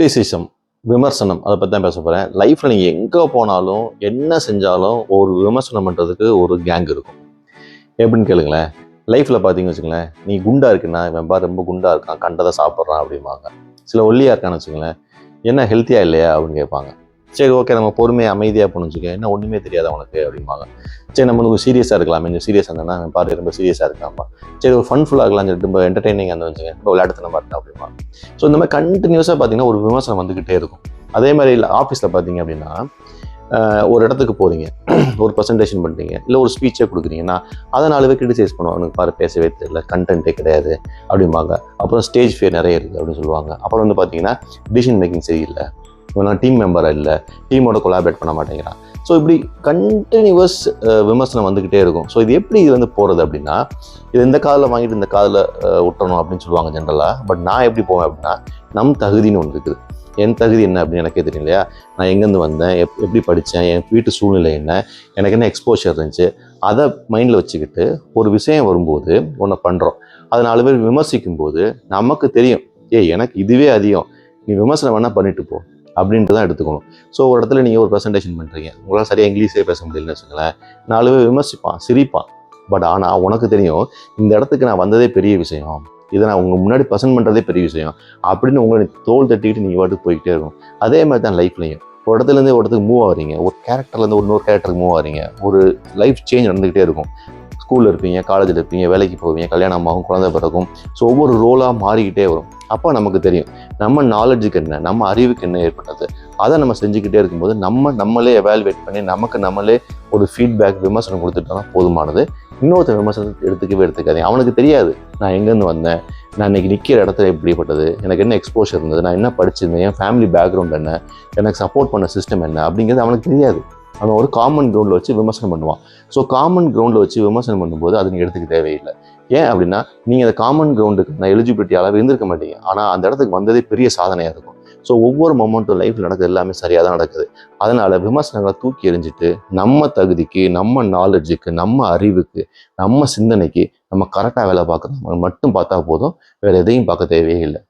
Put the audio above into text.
Criticism விமர்சனம் அதை பற்றி தான் பேச போகிறேன் லைஃப்பில் நீங்கள் எங்கே போனாலும் என்ன செஞ்சாலும் ஒரு விமர்சனம் பண்ணுறதுக்கு ஒரு கேங் இருக்கும். எப்படின்னு கேளுங்களேன். லைஃப்பில் பார்த்தீங்கன்னு வச்சுங்களேன் நீ குண்டாக இருக்குன்னா இவன் பா ரொம்ப குண்டாக இருக்கான் கண்டதை சாப்பிட்றான் அப்படிம்பாங்க. சில ஒல்லியாக இருக்கான்னு வச்சுங்களேன் என்ன ஹெல்த்தியாக இல்லையா அப்படின்னு கேட்பாங்க. சரி ஓகே நம்ம பொறுமையாக அமைதியாக புரிஞ்சுக்க என்ன ஒன்றுமே தெரியாது அவனுக்கு அப்படிம்பாங்க. சரி நம்ம சீரியஸாக இருக்கலாம். கொஞ்சம் சீரியஸாக இருந்தேன்னா பாரு ரொம்ப சீரியஸாக இருக்காமா சரி ஒரு ஃபன்ஃபுல்லாக இருக்கலாம் சொல்லிட்டு ரொம்ப என்டர்டைனிங் அந்த வச்சுங்க இப்போ விளையாட்டுத்தனமா இருக்கா அப்படிம்பாங்க ஸோ இந்த மாதிரி கண்டினியூஸாக பார்த்தீங்கன்னா ஒரு விமர்சனம் வந்துக்கிட்டே இருக்கும். அதே மாதிரி இல்லை ஆஃபீஸில் பார்த்தீங்க அப்படின்னா ஒரு இடத்துக்கு போகிறீங்க ஒரு ப்ரெசன்டேஷன் பண்ணுறீங்க இல்லை ஒரு ஸ்பீச்சே கொடுக்குறீங்கன்னா அதை நாலு பேர் கிரிட்டிசைஸ் பண்ணுவாங்க. "உனக்கு பாரு பேசவே தெரியல. கண்டென்ட்டே கிடையாது. அப்படிம்பாங்க. அப்புறம் ஸ்டேஜ் ஃபேர் நிறைய இருக்குது அப்படின்னு சொல்லுவாங்க. அப்புறம் வந்து பார்த்தீங்கன்னா டிசிஷன் மேக்கிங் சரியில்லை. இவெல்லாம் டீம் மெம்பராக இல்லை. டீமோட கொலாபரேட் பண்ண மாட்டேங்கிறான். ஸோ இப்படி கண்டினியூவஸ் விமர்சனம் வந்துக்கிட்டே இருக்கும். ஸோ இது எப்படி இது வந்து போகிறது அப்படின்னா இது இந்த காதில் வாங்கிட்டு இந்த காதில் விட்டணும் அப்படின்னு சொல்லுவாங்க ஜென்ரலாக பட் நான் எப்படி போவேன் அப்படின்னா நம் தகுதின்னு ஒன்று இருக்குது. என் தகுதி என்ன அப்படின்னு எனக்கே தெரியும் இல்லையா? நான் எங்கேருந்து வந்தேன்? எப் எப்படி படித்தேன்? என் வீட்டு சூழ்நிலை என்ன? எனக்கு என்ன எக்ஸ்போஷர் இருந்துச்சு? அதை மைண்டில் வச்சுக்கிட்டு ஒரு விஷயம் வரும்போது ஒன்று பண்ணுறோம் அதை நாலு பேர் விமர்சிக்கும் போது நமக்கு தெரியும் ஏய் எனக்கு இதுவே அதிகம். நீ விமர்சனம் வேணால் பண்ணிட்டு போ. அப்படின்ட்டு தான் எடுத்துக்கணும். ஸோ ஒரு இடத்துல நீங்கள் ஒரு ப்ரெசன்டேஷன் பண்ணுறீங்க உங்களால் சரியாக இங்கிலீஷே பேச முடியலன்னு வச்சுங்களேன் நாலு பேர் விமர்சிப்பான் சிரிப்பான் பட் ஆனால் உனக்கு தெரியும் இந்த இடத்துக்கு நான் வந்ததே பெரிய விஷயம். இதை நான் உங்கள் முன்னாடி பசன் பண்ணுறதே பெரிய விஷயம். அப்படின்னு உங்களை தோல் தட்டிக்கிட்டு நீங்கள் பாட்டுக்கு போய்கிட்டே இருக்கும். அதே மாதிரி தான் லைஃப்லையும் ஒரு இடத்துலேருந்து ஒரு இடத்துக்கு மூவ் ஆகிறீங்க ஒரு கேரக்டர்லேருந்து ஒரு இன்னொரு கேரக்டருக்கு மூவ் ஆகிறீங்க ஒரு லைஃப் சேஞ்ச் நடந்துக்கிட்டே இருக்கும். ஸ்கூலில் இருப்பீங்க காலேஜில் இருப்பீங்க வேலைக்கு போவீங்க கல்யாணம் ஆகும் குழந்தை பிறக்கும். ஸோ ஒவ்வொரு ரோலாக மாறிக்கிட்டே வரும். அப்போ நமக்கு தெரியும். நம்ம நாலேஜுக்கு என்ன நம்ம அறிவுக்கு என்ன ஏற்பட்டது? அதை நம்ம செஞ்சுக்கிட்டே இருக்கும்போது நம்ம நம்மளே எவாலுவேட் பண்ணி நமக்கு நம்மளே ஒரு ஃபீட்பேக் விமர்சனம் கொடுத்துட்டோம்னா போதுமானது. இன்னொருத்த விமர்சனத்தை எடுத்துக்கவே எடுத்துக்காதீங்க. அவனுக்கு தெரியாது. நான் எங்கேருந்து வந்தேன்? நான் இன்றைக்கி நிற்கிற இடத்துல எப்படிப்பட்டது எனக்கு என்ன எக்ஸ்போஷர் இருந்தது? நான் என்ன படிச்சிருந்தேன்? என் ஃபேமிலி பேக்ரவுண்ட் என்ன? எனக்கு சப்போர்ட் பண்ண சிஸ்டம் என்ன? அப்படிங்கிறது அவனுக்கு தெரியாது. அவன் ஒரு காமன் கிரவுண்டில் வச்சு விமர்சனம் பண்ணுவான். ஸோ காமன் கிரவுண்டில் வச்சு விமர்சனம் பண்ணும்போது அது நீங்கள் எடுத்துக்க தேவையில்லை. ஏன் அப்படின்னா நீங்கள் அந்த காமன் கிரவுண்டுக்கு நான் எலிஜிபிலிட்டி அளவு இருந்திருக்க மாட்டீங்க. ஆனால் அந்த இடத்துக்கு வந்ததே பெரிய சாதனையாக இருக்கும். ஸோ ஒவ்வொரு மொமெண்ட்டும் லைஃப்பில் நடக்குது எல்லாமே சரியாக தான் நடக்குது. அதனால் விமர்சனங்களை தூக்கி எறிஞ்சிட்டு நம்ம தகுதிக்கு நம்ம நாலேஜுக்கு நம்ம அறிவுக்கு நம்ம சிந்தனைக்கு நம்ம கரெக்டாக வேலை பார்க்குறோம் மட்டும் பார்த்தா போதும். வேறு எதையும் பார்க்க தேவையே இல்லை.